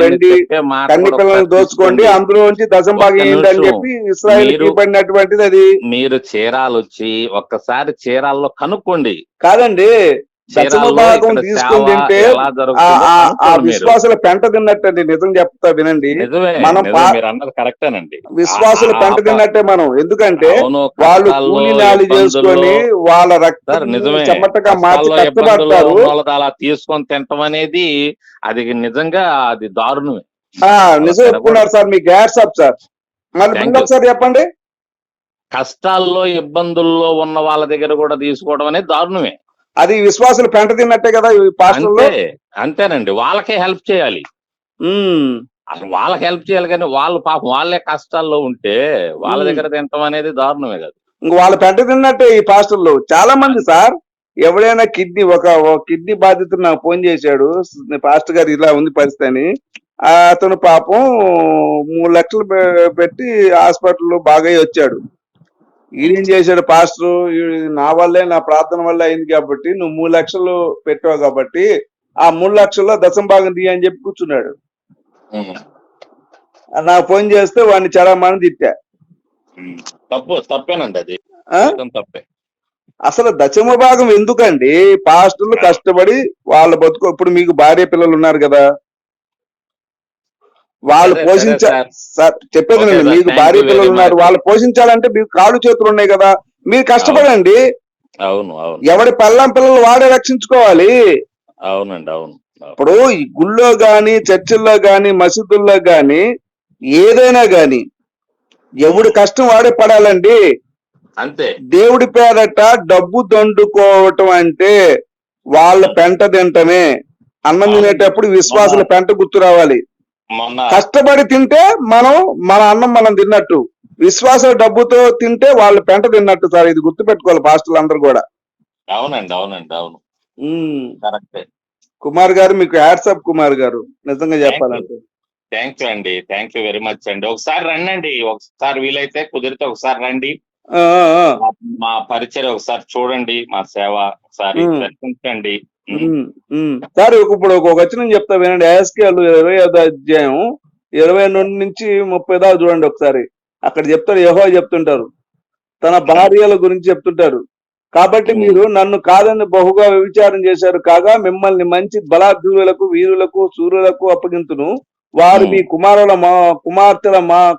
వెండి కన్ని ఒకసారి దోచుకోండి తీసుకోండి. అందులో నుంచి దశం భాగం ఒక్క ఏంటి అని నిమిషం. చెప్పి ఇస్రాయల్ ఇవ్వబడినటువంటిది అది మీరు చీరాలు వచ్చి ఒక్కసారి చీరాల్లో కనుక్కోండి కాదండి భాగం తీసుకుని తింటే ఆ. విశ్వాసుల పెంట తిన్నట్టండి నిజం చెప్తా వినండి. నిజమే మనం కరెక్టేనండి. విశ్వాసుల పెంట తిన్నట్టే మనం. ఎందుకంటే వాళ్ళు కూలి నాలి చేసుకొని వాళ్ళ రక్తం చెమటగా మార్చి కష్టపడతారు. అలా తీసుకొని తింటం అనేది అది నిజంగా అది దారుణమే. ఆ, నిజం చెప్పుకున్నారు సార్. మీ గ్యాట్స్ అప్ సార్. మళ్ళీ. ఒకసారి చెప్పండి. కష్టాల్లో ఇబ్బందుల్లో ఉన్న వాళ్ళ దగ్గర కూడా తీసుకోవడం అనేది దారుణమే. అది విశ్వాసులు పెంట తిన్నట్టే కదా ఈ పాస్టర్లో? అంతే అంతేనండి. వాళ్ళకే హెల్ప్ చేయాలి. అసలు వాళ్ళకి హెల్ప్ చేయాలి కానీ వాళ్ళు పాపం వాళ్ళే కష్టాల్లో ఉంటే వాళ్ళ. దగ్గర తింటం అనేది దారుణమే కదా. ఇంక వాళ్ళ పెంట తిన్నట్టే ఈ పాస్టర్లు. చాలా మంది సార్ ఎవడైనా కిడ్నీ ఒక కిడ్నీ బాధితుడు నాకు ఫోన్ చేశాడు పాస్టర్ గారు ఇలా ఉంది పరిస్థితి అని ఆ, అతను పాపం మూడు లక్షలు పెట్టి హాస్పిటల్లో బాగా వచ్చాడు. ఈయన చేశాడు పాస్టర్ నా వల్లే నా ప్రార్థన వల్ల అయింది కాబట్టి నువ్వు మూడు లక్షలు పెట్టావు కాబట్టి ఆ మూడు లక్షల్లో దశం భాగం తీయ అని చెప్పి కూర్చున్నాడు. నాకు ఫోన్ చేస్తే వాడిని చాలా మంది తిట్టా. తప్పు తప్పేనండి అది. తప్పే. అసలు దశమ భాగం ఎందుకండి? పాస్టర్లు కష్టపడి వాళ్ళ బతుకు ఇప్పుడు మీకు భార్య పిల్లలు ఉన్నారు కదా వాళ్ళు సరే, పోషించ సరే, చెప్పేది. మీకు భార్య పిల్లలు ఉన్నారు. వాళ్ళు పోషించాలంటే మీకు కాళ్ళు చేతులు ఉన్నాయి కదా. మీరు కష్టపడండి. అవును అవును. ఎవడి పెళ్ళం పిల్లలు వాడే రక్షించుకోవాలి. అవునండి అవును. ఇప్పుడు గుళ్ళో గాని చర్చిల్లో గాని మసీదుల్లో గాని ఏదైనా గాని ఎవడి కష్టం వాడే పడాలండి. అంతే. దేవుడి పేరట డబ్బు దండుకోవటం అంటే వాళ్ళ పెంట తింటమే. అన్నం తినేటప్పుడు విశ్వాసుల పెంట గుర్తు రావాలి. కష్టపడి తింటే మనం మన అన్నం మనం తిన్నట్టు. విశ్వాస డబ్బుతో తింటే వాళ్ళ పెంట తిన్నట్టు సార్. ఇది గుర్తు పెట్టుకోవాలి పాస్టర్లు అందరూ కూడా. అవునండి అవునండి అవును. కరెక్టే. కుమార్ గారు మీకు హ్యాట్సప్ కుమార్ గారు. నిజంగా చెప్పాలంటే. థ్యాంక్ యూ అండి. థ్యాంక్ యూ వెరీ మచ్ అండి. ఒకసారి రండి ఒకసారి వీలైతే కుదిరితే ఒకసారి రండి. మా- పరిచయం ఒకసారి చూడండి. మా సేవ ఒకసారి. దర్శించండి. సార్ ఇప్పుడు ఒక వచనం చెప్తా వినండి. యాస్కేలు ఇరవై ఐదో అధ్యాయం ఇరవై రెండు నుంచి ముప్పై దాకా చూడండి ఒకసారి. అక్కడ చెప్తారు యహో చెప్తుంటారు. తన భార్యల గురించి చెప్తుంటారు. కాబట్టి. మీరు నన్ను కాదని బహుగా విచారం చేశారు. కాగా మిమ్మల్ని మంచి బలాధువులకు వీరులకు సూర్యులకు అప్పగింతును. వారు. మీ కుమారుల మా కుమార్తెల మా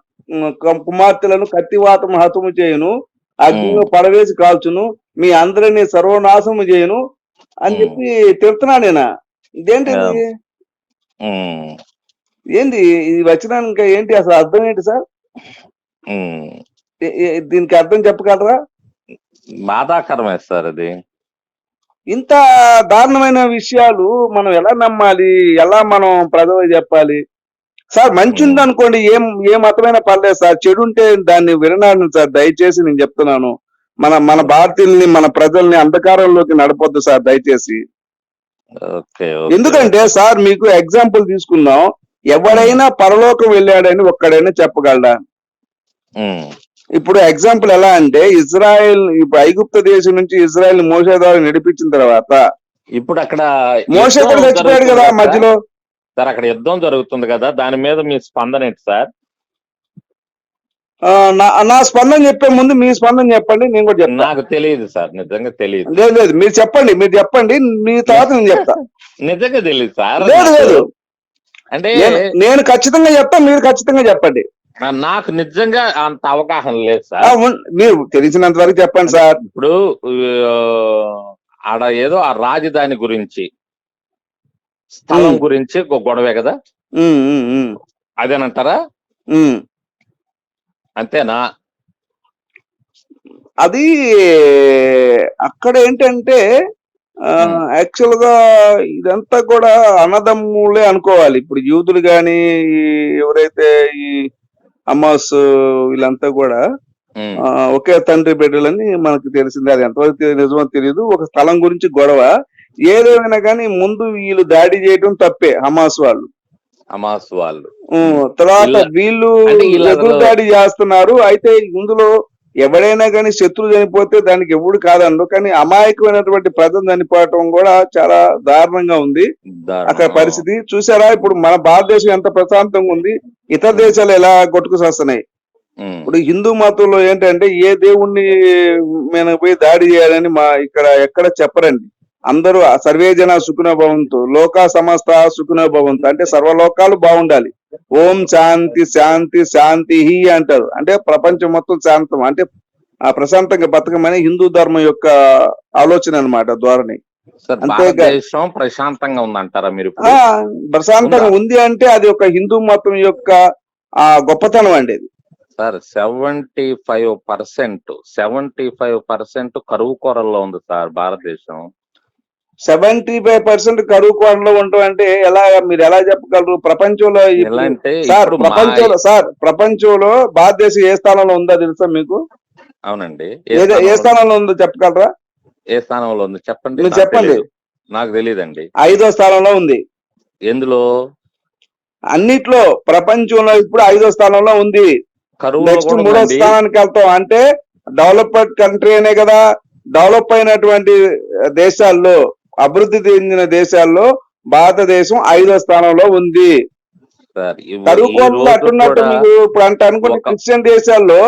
కుమార్తెలను కత్తివాతము హతము చేయును. అగ్నిలో పడవేసి కాల్చును. మీ అందరినీ సర్వనాశము చేయును. అని. చెప్పి తిడుతున్నా నేను. ఇదేంటి. ఏంది? ఇది వచ్చినాక ఏంటి? అసలు అర్థం ఏంటి సార్? దీనికి అర్థం చెప్పగలరా? బాధాకరమే సార్ అది. ఇంత దారుణమైన విషయాలు మనం ఎలా నమ్మాలి? ఎలా మనం ప్రజలకు చెప్పాలి? సార్ మంచి ఉంది అనుకోండి ఏం ఏ మతమైన పర్లేదు సార్. చెడు ఉంటే దాన్ని వినడానికి సార్. దయచేసి నేను చెప్తున్నాను. మన మన భారతీయుల్ని మన ప్రజల్ని అంధకారంలోకి నడపొద్దు సార్ దయచేసి. ఎందుకంటే సార్ మీకు ఎగ్జాంపుల్ తీసుకుందాం. ఎవరైనా పరలోకం వెళ్ళాడని ఒక్కడైనా చెప్పగలడా. ఇప్పుడు ఎగ్జాంపుల్ ఎలా అంటే ఇజ్రాయెల్ ఇప్పుడు ఐగుప్త దేశం నుంచి ఇజ్రాయెల్ మోసే ద్వారా నడిపించిన తర్వాత ఇప్పుడు అక్కడ మోసే కూడా చచ్చిపోయాడు కదా మధ్యలో. సార్ అక్కడ యుద్ధం జరుగుతుంది కదా దాని మీద మీ స్పందన ఏంటి సార్? నా నా స్పందన చెప్పే ముందు మీ స్పందన చెప్పండి నేను కూడా చెప్తా. నాకు తెలియదు సార్ నిజంగా తెలియదు. లేదు లేదు మీరు చెప్పండి మీరు చెప్పండి మీ తర్వాత నేను చెప్తా. నిజంగా తెలియదు సార్. లేదు లేదు. అంటే నేను ఖచ్చితంగా చెప్తా మీరు ఖచ్చితంగా చెప్పండి. నాకు నిజంగా అంత అవగాహన లేదు సార్. మీరు తెలిసినంత వరకు చెప్పండి సార్. ఇప్పుడు ఆడ ఏదో ఆ రాజధాని గురించి స్థలం. గురించి ఒక గొడవే కదా? అదేనంటారా. అంతేనా? అది అక్కడ ఏంటంటే. యాక్చువల్గా ఇదంతా కూడా అన్నదమ్ములే అనుకోవాలి. ఇప్పుడు యూదులు గాని ఈ ఎవరైతే ఈ అమాస్ వీళ్ళంతా కూడా ఒకే తండ్రి బిడ్డలని మనకు తెలిసింది. అది ఎంతవరకు నిజమో తెలియదు ఒక స్థలం గురించి గొడవ. ఏదేమైనా కానీ ముందు వీళ్ళు దాడి చేయడం తప్పే హమాస్ వాళ్ళు. హమాస్ వాళ్ళు. తర్వాత వీళ్ళ- దాడి చేస్తున్నారు. అయితే ఇందులో ఎవడైనా కానీ శత్రువు చనిపోతే దానికి ఎవడు కాదన్ను కానీ అమాయకమైనటువంటి ప్రజలు చనిపోవటం కూడా చాలా దారుణంగా ఉంది. అక్కడ పరిస్థితి చూసారా? ఇప్పుడు మన భారతదేశం ఎంత ప్రశాంతంగా ఉంది. ఇతర దేశాలు ఎలా కొట్టుకుసేస్తున్నాయి. ఇప్పుడు హిందూ మతంలో ఏంటంటే ఏ దేవుణ్ణి మీద పోయి దాడి చేయాలని మా ఇక్కడ ఎక్కడ చెప్పరండి. అందరూ సర్వే జన సుఖినో భవంతు లోకా సమస్త సుఖినో భవంతు. అంటే సర్వలోకాలు బాగుండాలి. ఓం శాంతి శాంతి శాంతి అంటారు. అంటే ప్రపంచం మొత్తం శాంతం. అంటే ఆ ప్రశాంతంగా బతకమని హిందూ ధర్మం యొక్క ఆలోచన అన్నమాట ధోరణి. భారతదేశం ప్రశాంతంగా ఉందంటారా మీరు ప్రశాంతంగా ఉందా? అంటే అది ఒక హిందూ మతం యొక్క ఆ గొప్పతనం అండి sir seventy five percent seventy five percent కరువు కొరల్లో ఉంది సార్ భారతదేశం. సెవెంటీ ఫైవ్ పర్సెంట్ కరువు కోడలో ఉండటం అంటే ఎలా మీరు ఎలా చెప్పగలరు? ప్రపంచంలో సార్ ప్రపంచంలో సార్ ప్రపంచంలో భారతదేశం ఏ స్థానంలో ఉందో తెలుసా మీకు? అవునండి. ఏ స్థానంలో- ఉందో చెప్పగలరా? ఏ స్థానంలో ఉంది? చెప్పండి. చెప్పండి. నాకు తెలియదండి ఐదో స్థానంలో ఉంది. ఎందులో? అన్నిట్లో ప్రపంచంలో ఇప్పుడు ఐదో స్థానంలో ఉంది. నెక్స్ట్ మూడో స్థానానికి వెళ్తాం. అంటే డెవలప్డ్ కంట్రీ అనే కదా. డెవలప్ అయినటువంటి దేశాల్లో అభివృద్ధి చెందిన దేశాల్లో భారతదేశం ఐదో స్థానంలో ఉంది. రోజు అట్టున్నట్టు మీకు ఇప్పుడు అంటే అనుకుంటే క్రిస్టియన్ దేశాల్లో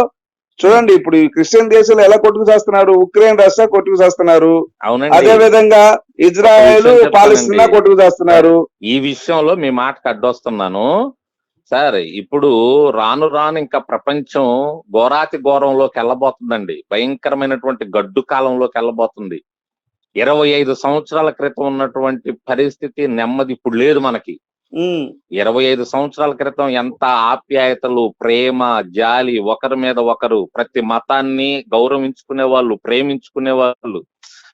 చూడండి ఇప్పుడు ఈ క్రిస్టియన్ దేశాలు ఎలా కొట్టుకు చేస్తున్నారు? ఉక్రెయిన్ రష్యా కొట్టుకు చేస్తున్నారు. అవునండి. అదే విధంగా ఇజ్రాయెల్ ఒక విషయం చెప్తానండి. పాలస్తీనా కొట్టుకు చేస్తున్నారు. ఈ విషయంలో మీ మాటకు అడ్డొస్తున్నాను. సార్ ఇప్పుడు రాను రాను ఇంకా ప్రపంచం ఘోరాతి ఘోరంలోకి వెళ్ళబోతుందండి. భయంకరమైనటువంటి గడ్డు కాలంలోకి వెళ్ళబోతుంది. ఇరవై ఐదు సంవత్సరాల క్రితం ఉన్నటువంటి పరిస్థితి నెమ్మది ఇప్పుడు లేదు మనకి. ఇరవై ఐదు సంవత్సరాల క్రితం ఎంత ఆప్యాయతలు ప్రేమ జాలి ఒకరి మీద ఒకరు ప్రతి మతాన్ని గౌరవించుకునే వాళ్ళు ప్రేమించుకునే వాళ్ళు.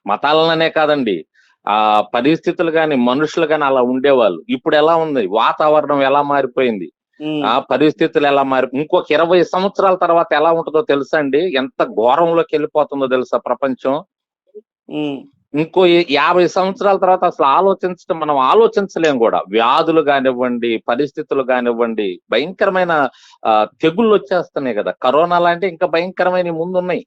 మతాలనే కాదండి. ఆ పరిస్థితులు గాని మనుషులు గాని అలా ఉండేవాళ్ళు. ఇప్పుడు ఎలా ఉంది? వాతావరణం ఎలా మారిపోయింది? ఆ పరిస్థితులు ఎలా మారి ఇంకొక ఇరవై సంవత్సరాల తర్వాత ఎలా ఉంటుందో తెలుసా అండి? ఎంత ఘోరంలోకి వెళ్ళిపోతుందో తెలుసా ప్రపంచం? ఇంకో యాభై సంవత్సరాల తర్వాత అసలు ఆలోచించడం మనం ఆలోచించలేం కూడా. వ్యాధులు కానివ్వండి పరిస్థితులు కానివ్వండి భయంకరమైన తెగుళ్ళు వచ్చేస్తున్నాయి కదా. కరోనా లాంటి ఇంకా భయంకరమైన ముందున్నాయి.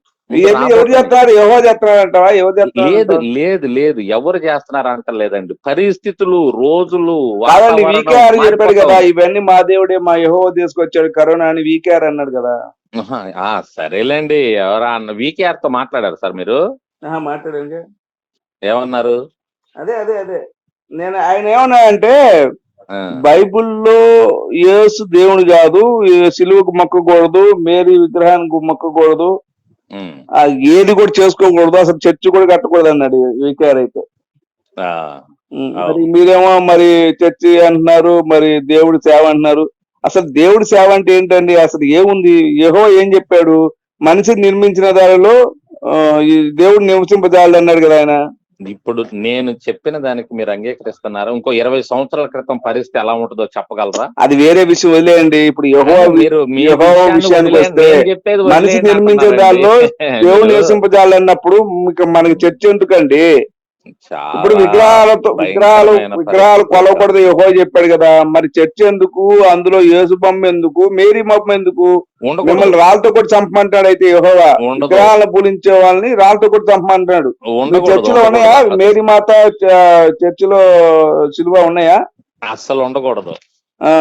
లేదు? లేదు లేదు. ఎవరు చేస్తున్నారు అంటలేదండి. పరిస్థితులు రోజులు వీకేఆర్ చెప్పాడు కదా. ఇవన్నీ మా దేవుడే మా యహో తీసుకొచ్చాడు కరోనా అని వీకేఆర్ అన్నాడు కదా. సరేలేండి. ఎవరా అన్న వీకేఆర్తో మాట్లాడారు సార్ మీరు? మాట్లాడండి. ఏమన్నారు? అదే అదే అదే. నేను ఆయన ఏమన్నా అంటే ఆ, బైబిల్లో యేసు దేవుడు కాదు సిలువకు మొక్కకూడదు మేరీ విగ్రహానికి మొక్కకూడదు ఏది కూడా చేసుకోకూడదు అసలు చర్చి కూడా కట్టకూడదు అన్నాడు వికేఆర్ అయితే. మరి మీరేమో మరి చర్చి అంటున్నారు మరి దేవుడి సేవ అంటున్నారు. అసలు దేవుడి సేవ అంటే ఏంటండి? అసలు ఏముంది? యెహోవా ఏం చెప్పాడు? మనిషిని నిర్మించిన ఈ దేవుడు నివసింపజాలి అన్నాడు కదా ఆయన. ఇప్పుడు నేను చెప్పిన దానికి మీరు అంగీకరిస్తున్నారు? ఇంకో ఇరవై సంవత్సరాల క్రితం పరిస్థితి ఎలా ఉంటుందో చెప్పగలరా? అది వేరే విషయం వదిలేయండి. ఇప్పుడు మీరు విషయానికి వస్తే మనిషి అంటున్నారండి. దానిలో అన్నప్పుడు మీకు మనకి చర్చ ఎందుకండి? ఇప్పుడు విగ్రహాలతో విగ్రహాలు విగ్రహాలు. కొలవకూడదు యెహోవా చెప్పాడు కదా మరి చర్చ ఎందుకు అందులో యేసు బొమ్మ ఎందుకు మేరీ బొమ్మ ఎందుకు? మిమ్మల్ని రాళ్ళతో కూడా చంపమంటాడు అయితే యెహోవా. విగ్రహాలను పూలించే వాళ్ళని రాళ్ళతో కూడా ఉండకూడదు, చర్చిలో ఉన్నాయా. మేరీ మాత చర్చిలో సిలువ ఉన్నాయా? అస్సలు ఉండకూడదు. ఆ.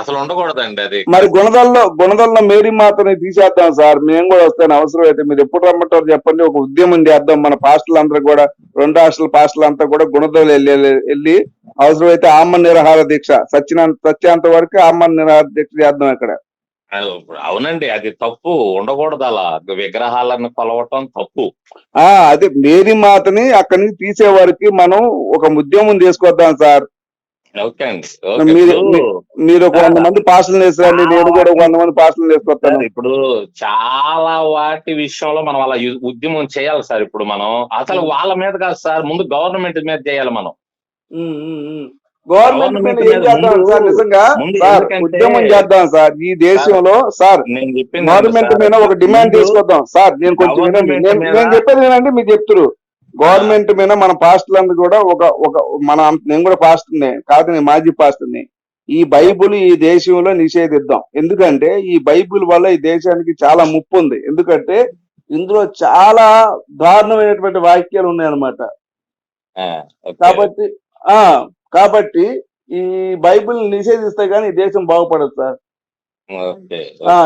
అసలు ఉండకూడదండి అది. మరి గుణదల్లో గుణదల్లో మేరీ మాతని తీసేద్దాం సార్. మేము కూడా వస్తాను అవసరం అయితే మీరు ఎప్పుడు రమ్మంటారు చెప్పండి. ఒక ఉద్యమం చేద్దాం. మన పాస్టర్లు అందరూ కూడా రెండు హాస్టల్ పాస్టర్లు అంతా కూడా గుణదలు వెళ్ళి వెళ్ళి అవసరమైతే ఆమ్మ నిరహార దీక్ష సచ్చినంత సత్యాంత వరకు ఆమ్మ నిరహార దీక్ష చేద్దాం ఇక్కడ. అవునండి అది తప్పు. ఉండకూడదు అలా. విగ్రహాలను కొలవటం తప్పు. ఆ అదే మేరీ మాతని అక్కడి నుంచి తీసే వరకు మనం ఒక ఉద్యమం తీసుకొద్దాం సార్. మీరు ఒక వంద మంది పాస్టర్లు వేసారండి నేను కూడా వంద మంది పాస్టర్లు వేసుకొస్తాను సార్, ఇప్పుడు చాలా వాటి విషయంలో మనం అలా ఉద్యమం చేయాలి సార్ ఇప్పుడు మనం. అసలు వాళ్ళ మీద కాదు సార్ ముందు గవర్నమెంట్ మీద చేయాలి మనం. గవర్నమెంట్ మీద ఏం చేద్దాం సార్ నిజంగా? ఉద్యమం చేద్దాం సార్. ఈ దేశంలో సార్ నేను చెప్పింది గవర్నమెంట్ మీద ఒక డిమాండ్ తీసుకొద్దాం. సార్ నేను కొంచెం నేను చెప్పేది వినండి మీరు చెప్తున్నారు గవర్నమెంట్ మీద మన పాస్టర్లందరూ కూడా ఒక ఒక మన నేను కూడా పాస్టర్ని కాదు నేను మాజీ పాస్టర్ని. ఈ బైబిల్ ఈ దేశంలో నిషేధిద్దాం. ఎందుకంటే ఈ బైబిల్ వల్ల ఈ దేశానికి చాలా ముప్పు ఉంది. ఎందుకంటే ఇందులో చాలా దారుణమైనటువంటి వాక్యాలు ఉన్నాయన్నమాట. కాబట్టి ఆ కాబట్టి ఈ బైబిల్ నిషేధిస్తే గానీ ఈ దేశం బాగుపడదు సార్.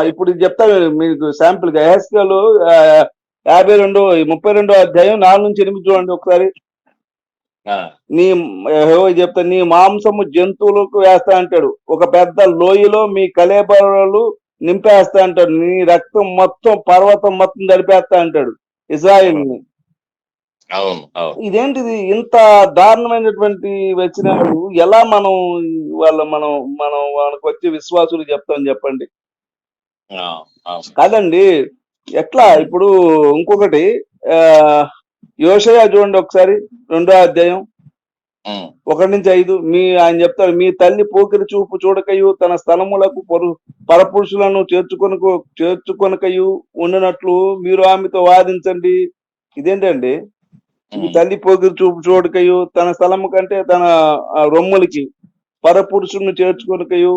ఇప్పుడు చెప్తా మీకు శాంపుల్గా హెస్కలు యాభై రెండు ముప్పై రెండో అధ్యాయం నాలుగు నుంచి ఎనిమిది చూడండి ఒకసారి. నీ యెహోవా చెప్తా నీ మాంసము జంతువులకు వేస్తా అంటాడు. ఒక పెద్ద లోయలో మీ కలేబరాలు నింపేస్తా అంటాడు. నీ రక్తం మొత్తం పర్వతం మొత్తం జరిపేస్తా అంటాడు ఇజ్రాయిల్ని అవును అవును. ఇదేంటిది? ఇంత దారుణమైనటువంటి వచ్చినప్పుడు ఎలా మనం వాళ్ళ మనం మనం వాళ్ళకి వచ్చే విశ్వాసులు చెప్తాం చెప్పండి. కాదండి ఎట్లా? ఇప్పుడు ఇంకొకటి ఆ యోషయ చూడండి ఒకసారి రెండో అధ్యాయం. ఒకటి నుంచి ఐదు. మీ ఆయన చెప్తారు మీ తల్లి పోకిరి చూపు చూడకయు తన స్థలములకు పొరు పరపురుషులను చేర్చుకొనకు చేర్చుకొనకయు ఉండినట్లు మీరు ఆమెతో వాదించండి. ఇదేంటండి? మీ తల్లి పోకిరి చూపు చూడకయు తన స్థలము కంటే తన రొమ్ములకి పరపురుషులను చేర్చుకొనకయు.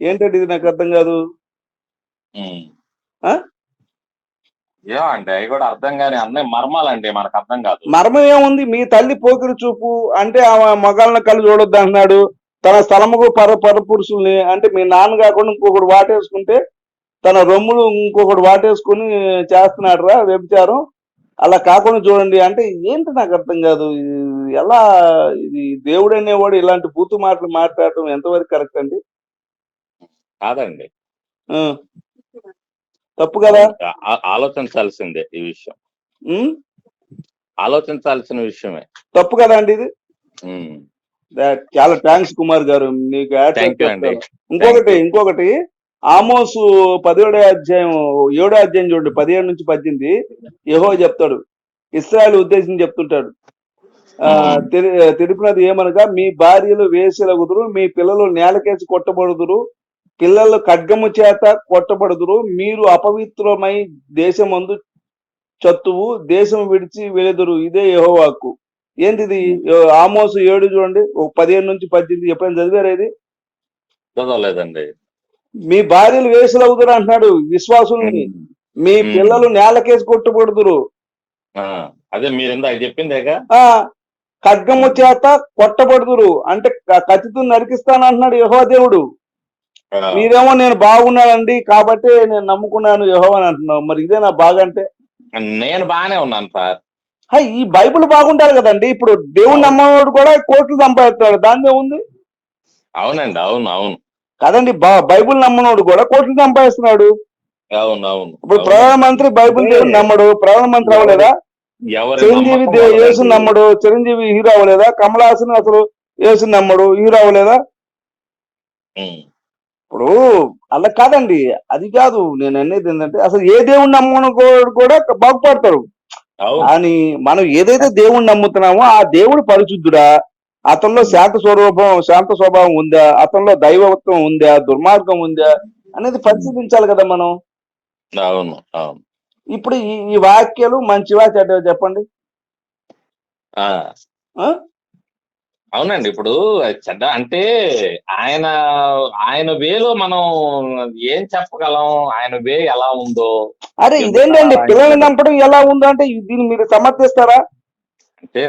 ఏంటంటే ఇది? నాకు అర్థం కాదు. ఉమ్. ఆ? ఏమో అండి అవి కూడా అర్థం కాని అన్నీ మర్మాలండి మనకు అర్థం కాదు మర్మం ఏముంది మీ తల్లి పోకిరి చూపు అంటే ఆమె మగాళ్ళని కళ్ళు చూడొద్దు అంటున్నాడు తన స్థలముకు పర పరపురుషుల్ని అంటే మీ నాన్న కాకుండా ఇంకొకటి వాటేసుకుంటే తన రొమ్ములు ఇంకొకటి వాటేసుకుని చేస్తున్నాడు రా వ్యభిచారం అలా కాకుండా చూడండి అంటే ఏంటి నాకు అర్థం కాదు ఎలా ఇది దేవుడు అనేవాడు ఇలాంటి బూతు మాటలు మాట్లాడటం ఎంతవరకు కరెక్ట్ అండి కాదండి. తప్పు కదా? ఆలోచించాల్సిందే ఈ విషయం? ఆలోచించాల్సిన విషయమే. తప్పు కదా అండి ఇది? చాలా థ్యాంక్స్ కుమార్ గారు మీకు ఇంకొకటి ఇంకొకటి ఆమోసు పదిహేడో అధ్యాయం ఏడో అధ్యాయం చూడండి పదిహేడు నుంచి పద్దెనిమిది యహో చెప్తాడు. ఇస్రాయల్ ఉద్దేశం చెప్తుంటాడు. తెలిపినది ఏమనగా మీ భార్యలు వేసెలగుదురు మీ పిల్లలు నేలకేసి కొట్టబడుదురు పిల్లలు ఖడ్గము చేత కొట్టబడుదురు. మీరు అపవిత్రమై దేశమందు చత్తువు దేశం విడిచి వెలుదురు ఇదే యెహోవాకు. ఏంటిది? ఆమోసు ఏడు చూడండి. ఒక పదిహేను నుంచి పద్దెనిమిది ఎప్పుడైనా చదివారా ఇది? చదవలేదండి. మీ భార్యలు వేసులవుదురు అంటున్నాడు విశ్వాసుల్ని. మీ. పిల్లలు నేలకేసి కొట్టుబడుదురు. ఆ, అదే మీరు ఇందాక చెప్పిందేగా? ఖడ్గము చేత కొట్టబడుదురు. అంటే కత్తితో నరికిస్తాను అంటున్నాడు యహో దేవుడు. మీరేమో నేను బాగున్నానండి కాబట్టి నేను నమ్ముకున్నాను యహో అని అంటున్నావు. మరి ఇదే నా బాగంటే నేను బాగానే ఉన్నాను సార్. హై, ఈ బైబిల్ బాగుంటారు కదండి. ఇప్పుడు దేవుడు నమ్మవాడు కూడా కోట్లు సంపాదిస్తాడు. దాని ఉంది? అవునండి అవును అవును. కదండి బా- బైబిల్ నమ్మనోడు కూడా కోట్లు సంపాదిస్తున్నాడు. అవును అవును ఇప్పుడు. ప్రధానమంత్రి బైబిల్ దేవుడు నమ్మడు. ప్రధానమంత్రి అవ్వలేదా? చిరంజీవి. యేసు నమ్మడు. చిరంజీవి హీరో అవ్వలేదా? కమల్ హాసన్ అసలు యేసు నమ్మడు. హీరో అవ్వలేదా? ఇప్పుడు అలా కాదండి. అది కాదు. నేను అనేది ఏంటంటే అసలు ఏ దేవుణ్ణి నమ్మను కూడా బాగుపడతాడు. అవును. కానీ మనం ఏదైతే దేవుణ్ణి నమ్ముతున్నామో ఆ దేవుడు పరిశుద్ధుడా? అతనిలో శాంత స్వరూపం శాంత స్వభావం ఉందా? అతనిలో దైవత్వం ఉందా? దుర్మార్గం ఉందా? అనేది పరిశీలించాలి కదా మనం. అవును. అవును. ఇప్పుడు ఈ వాక్యాలు మంచివా చెడ్డవా చెప్పండి? అవునండి. ఇప్పుడు చెడ్డ అంటే ఆయన ఆయన వేలో మనం ఏం చెప్పగలం? ఆయన వే ఎలా ఉందో? అరే ఇదేంటండి? పిల్లల్ని చంపడం ఎలా ఉందో అంటే దీన్ని మీరు సమర్థిస్తారా? అంటే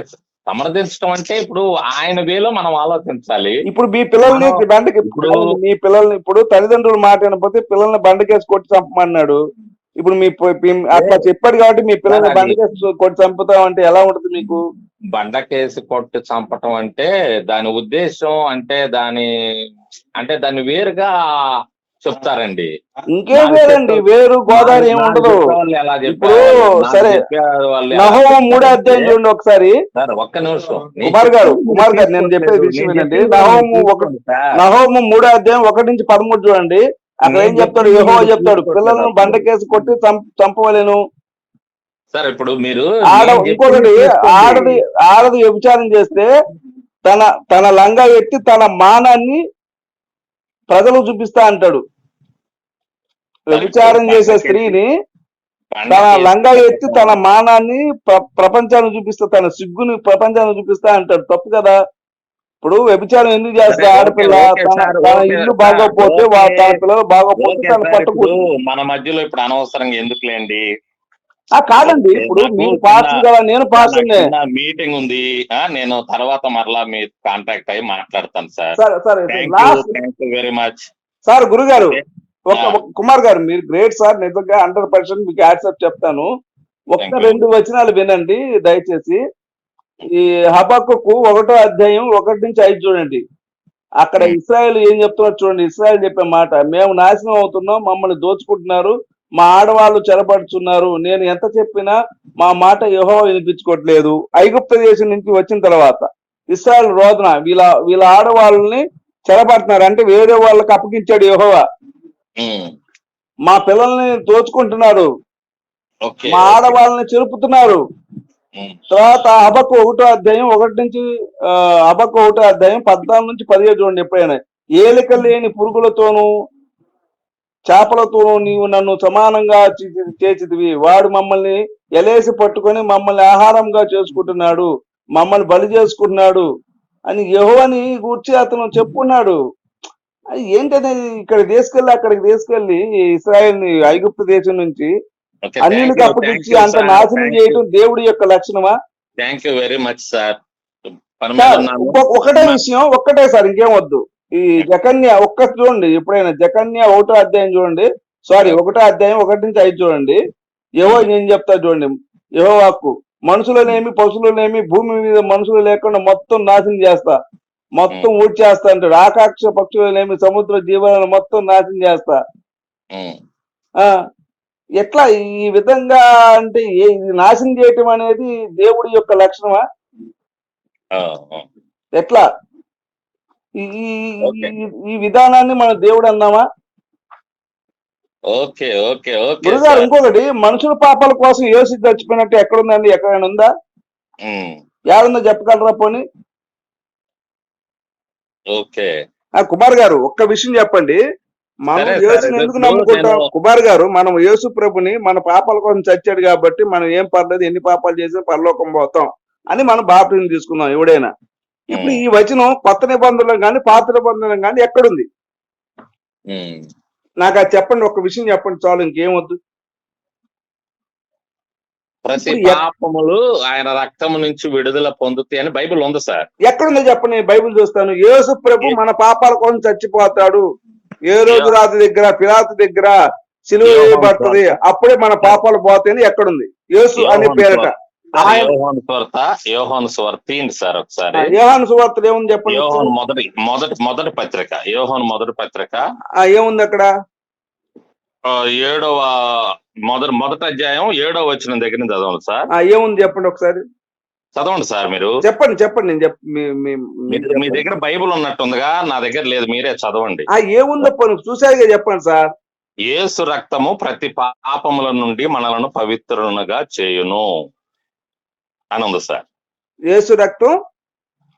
సమర్థించడం అంటే ఇప్పుడు ఆయన వేలో మనం ఆలోచించాలి. ఇప్పుడు మీ పిల్లల్ని బండకి ఇప్పుడు- మీ పిల్లల్ని ఇప్పుడు తల్లిదండ్రులు మాట వినకపోతే పిల్లల్ని బండకేసి కొట్టి చంపమన్నాడు. ఇప్పుడు మీ అట్లా చెప్పాడు కాబట్టి మీ పిల్లల్ని బండకేసి కొట్టి చంపుతాం అంటే ఎలా ఉంటుంది మీకు? బండకేసి కొట్టి చంపటం అంటే దాని ఉద్దేశం అంటే దాని అంటే దాన్ని వేరుగా చెప్తారండి. ఇంకేం లేదండి వేరు గోదావరి ఏమి ఉండదు ఎలా ఇప్పుడు సరే, నహోము మూడో అధ్యాయం చూడండి ఒకసారి. సార్ ఒక్క నిమిషం. కుమార్ గారు, కుమార్ గారు, నేను. చెప్పేది విషయం ఏంటంటే, నహోము సార్. నహోము మూడో అధ్యాయం ఒకటి నుంచి పదమూడు చూడండి. అక్కడ ఏం చెప్తాడు? యహో చెప్తాడు పిల్లలను. బండకేసి కొట్టి చంప చంపవలేను. సార్ ఇప్పుడు మీరు ఆడ తీసుకోండి. ఆడది ఆడది వ్యభిచారం చేస్తే తన తన లంగా ఎత్తి తన మానాన్ని ప్రజలకు చూపిస్తా అంటాడు. వ్యభిచారం చేసే స్త్రీని తన లంగా ఎత్తి తన మానాన్ని ప్ర- ప్రపంచానికి చూపిస్తా తన సిగ్గుని ప్రపంచానికి చూపిస్తా అంటాడు. తప్పు కదా. ఇప్పుడు వ్యభిచారం ఎందుకు చేస్తా ఆడపిల్ల తన ఇల్లు బాగోపోతే తన పిల్లలు బాగోపోతే తను పట్టుకుంటుంది. మన మధ్యలో ఇప్పుడు అనవసరంగా ఎందుకులేండి? కాదండి. ఇప్పుడు మీరు కదా నేను పాస్టర్నే మీటింగ్ ఉంది. నేను తర్వాత మరలా మీ కాంటాక్ట్ అయ్యి మాట్లాడతాను సార్. Very much sir. గురుగారు. ఒక. ఒక కుమార్ గారు మీరు గ్రేట్ సార్ నిజంగా హండ్రెడ్ పర్సెంట్ మీకు యాక్సెప్ట్ చెప్తాను. ఒక్క you. రెండు వచనాలు వినండి దయచేసి. ఈ హబక్కుకు ఒకటో అధ్యాయం ఒకటి నుంచి ఐదు చూడండి. అక్కడ Hmm. ఇస్రాయల్ ఏం చెప్తున్నారు చూడండి. ఇస్రాయల్ చెప్పే మాట మేము నాశనం అవుతున్నాం మమ్మల్ని దోచుకుంటున్నారు మా ఆడవాళ్ళు చెరపడుతున్నారు నేను ఎంత చెప్పినా మా మాట యహో వినిపించుకోవట్లేదు ఐగుప్త దేశం నుంచి వచ్చిన తర్వాత ఇస్రాయల్ రోదన వీళ్ళ వీళ్ళ ఆడవాళ్ళని చెరపడుతున్నారు. అంటే వేరే వాళ్ళకి అప్పగించాడు యెహోవా. మా పిల్లల్ని దోచుకుంటున్నారు. మా ఆడవాళ్ళని చెరుపుతున్నారు. తర్వాత అబక్కు ఒకటో అధ్యాయం ఒకటి నుంచి ఆ, అబక్కు ఒకటో అధ్యాయం పద్నాలుగు నుంచి పదిహేడు చూడండి ఎప్పుడైనా. ఏలిక లేని పురుగులతోనూ చేపలతోనూ నీవు నన్ను సమానంగా చే- చేసిదివి వాడు మమ్మల్ని ఎలేసి పట్టుకొని మమ్మల్ని ఆహారంగా చేసుకుంటున్నాడు. మమ్మల్ని బలి చేసుకుంటున్నాడు అని యెహోవాని గూర్చి అతను చెప్పుకున్నాడు. ఏంటనే ఇక్కడ తీసుకెళ్ళి అక్కడికి తీసుకెళ్ళి ఇస్రాయల్ని ఐగుప్తు దేశం నుంచి అన్నిటికి అప్పగించి అంత నాశనం చేయడం దేవుడి యొక్క లక్షణమా? Thank you very much sir ఒకటే విషయం ఒక్కటే సార్ ఇంకేం వద్దు. ఈ జకన్య ఒక్క చూడండి ఎప్పుడైనా జకన్య ఒకటో అధ్యాయం చూడండి. సారీ ఒకటో అధ్యాయం ఒకటి నుంచి ఐదు చూడండి. ఏవో నేను చెప్తా చూడండి ఏవో వాక్కు. మనుషులనేమి పశువులనేమి భూమి మీద మనుషులు లేకుండా మొత్తం నాశనం చేస్తా. మొత్తం ఊడ్చేస్తా అంటాడు. ఆకాశ పక్షులనేమి సముద్ర జీవాలను మొత్తం నాశనం చేస్తా. ఆ ఎట్లా ఈ విధంగా అంటే ఇది నాశనం చేయటం అనేది దేవుడి యొక్క లక్షణమా. ఎట్లా? ఈ- ఈ- విధానాన్ని మన దేవుడు అన్నామా ఓకే ఓకే ఓకే గురుగారు. ఇంకొకటి మనుషుల పాపాల కోసం యేసు చచ్చిపోయినట్టు ఎక్కడుందండి? ఎక్కడైనా ఉందా ఏడుందో చెప్పగలరా పోనీ? ఓకే. ఆ కుమార్ గారు ఒక్క విషయం చెప్పండి. మనం యేసుని. ఎందుకు నమ్ముకుంటాం? కుమార్ గారు మనం యేసు ప్రభుని మన పాపాల కోసం చచ్చాడు కాబట్టి మనం ఏం పర్లేదు ఎన్ని పాపాలు చేసినా పరలోకం పోతాం అని మనం బాప్టిజం తీసుకున్నాం ఎవడైనా. ఇప్పుడు ఈ వచనం కొత్త నిబంధనలు కానీ పాత నిబంధనలు కానీ ఎక్కడుంది. నాకు అది చెప్పండి ఒక విషయం చెప్పండి చాలు ఇంకేం వద్దు ప్రతి పాపములు ఆయన రక్తము నుంచి విడుదల పొందుతాయి అని బైబిల్ ఉంది సార్. ఎక్కడుందో చెప్పండి నేను బైబిల్ చూస్తాను. యేసు ప్రభు మన పాపాల కోసం చచ్చిపోతాడు. ఏ రోజు రాజు దగ్గర పిలాతు దగ్గర సిలువ వేయబడుతుంది. అప్పుడే మన పాపాలు పోతాయని ఎక్కడుంది? యేసు అనే పేరట. యోహాను స్వార్త యోహాను స్వార్త. తీయండి సార్ ఒకసారి. యోహాను సువార్తలు ఏముంది చెప్పండి యోహాను మొదటి మొదటి మొదటి పత్రిక యోహాను మొదటి పత్రిక. ఆ, ఏముంది అక్కడ? ఆ, ఏడవ మొదటి మొదటి అధ్యాయం ఏడవ వచ్చిన దగ్గర నుంచి చదవండి సార్. ఏముంది చెప్పండి ఒకసారి. చదవండి సార్ మీరు. చెప్పండి చెప్పండి నేను మీ-. దగ్గర బైబిల్ ఉన్నట్టుందిగా నా దగ్గర లేదు మీరే చదవండి. ఆ ఏముందో పోనీ చూసారుగా చెప్పండి సార్. యేసు రక్తము ప్రతి పాపముల నుండి మనలను పవిత్రులుగా చేయును. అని ఉంది సార్. యేసు రక్తం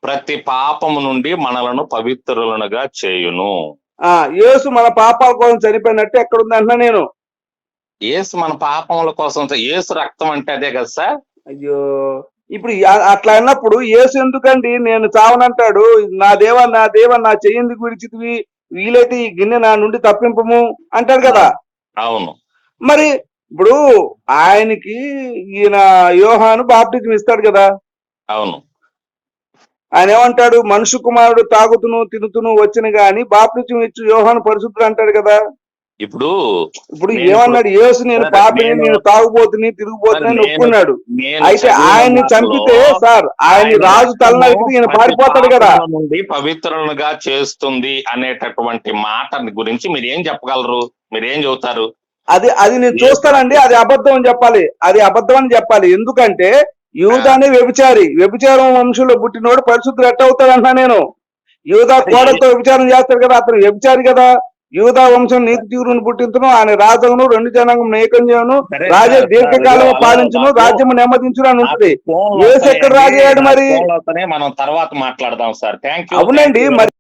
ప్రతి పాపము నుండి మనలను పవిత్రులుగా చేయును. ఆ యేసు మన పాపాల కోసం చనిపోయినట్టు ఎక్కడుంది అంటున్నా నేను. యేసు మన పాపముల కోసం యేసు రక్తం అంటే అదే కదా సార్? అయ్యో ఇప్పుడు అట్లా అన్నప్పుడు యేసు ఎందుకండి నేను చావనంటాడు? నా దేవా నా దేవా నా చెయ్యింది విడిచితివి? వీలైతే ఈ గిన్నె నా నుండి తప్పింపము అంటాడు కదా. అవును. మరి ఇప్పుడు ఆయనకి ఈయన యోహాను బాప్టిజం ఇస్తాడు కదా. అవును. ఆయన ఏమంటాడు మనుషు కుమారుడు తాగుతును తినుతును వచ్చిన గాని బాప్టిజం ఇచ్చు యోహాను పరిశుద్ధుడు అంటాడు కదా. ఇప్పుడు ఇప్పుడు నేను ఏమన్నాడు? యేసు నేను పాపిని నేను- తాగుబోతుని తిరిగిపోతుని నేను- ఒప్పుకున్నాడు. నేను అయితే ఆయన్ని చంపితే సార్ ఆయన రాజు తల రక్తము నరికితే ఈయన పారిపోతాడు కదా. పవిత్రులుగా చేస్తుంది అనేటటువంటి మాట గురించి మీరు ఏం చెప్పగలరు? మీరు ఏం చెబుతారు అది అది నేను చూస్తానండి అది అబద్ధం అని చెప్పాలి. అది అబద్ధం అని చెప్పాలి. ఎందుకంటే యూదానే వ్యభిచారి వ్యభిచారం వంశంలో పుట్టినోడు పరిశుద్ధుడు ఎట్ట అవుతాడు అంటున్నా నేను? యూదా కోడతో వ్యభిచారం చేస్తాడు కదా అతను వ్యభిచారి కదా. యూదా వంశం నీతి తీరును పుట్టించును ఆయన రాజును రెండు జనాంగం ఏకం చేయను రాజే దీర్ఘకాలం పాలించును నాకు- రాజ్యము నెమ్మదించును అని ఉంటుంది. ఫోన్ యేసు ఎక్కడ రాజయ్యాడు మరి? మనం తర్వాత మాట్లాడదాం సార్. అవునండి మరి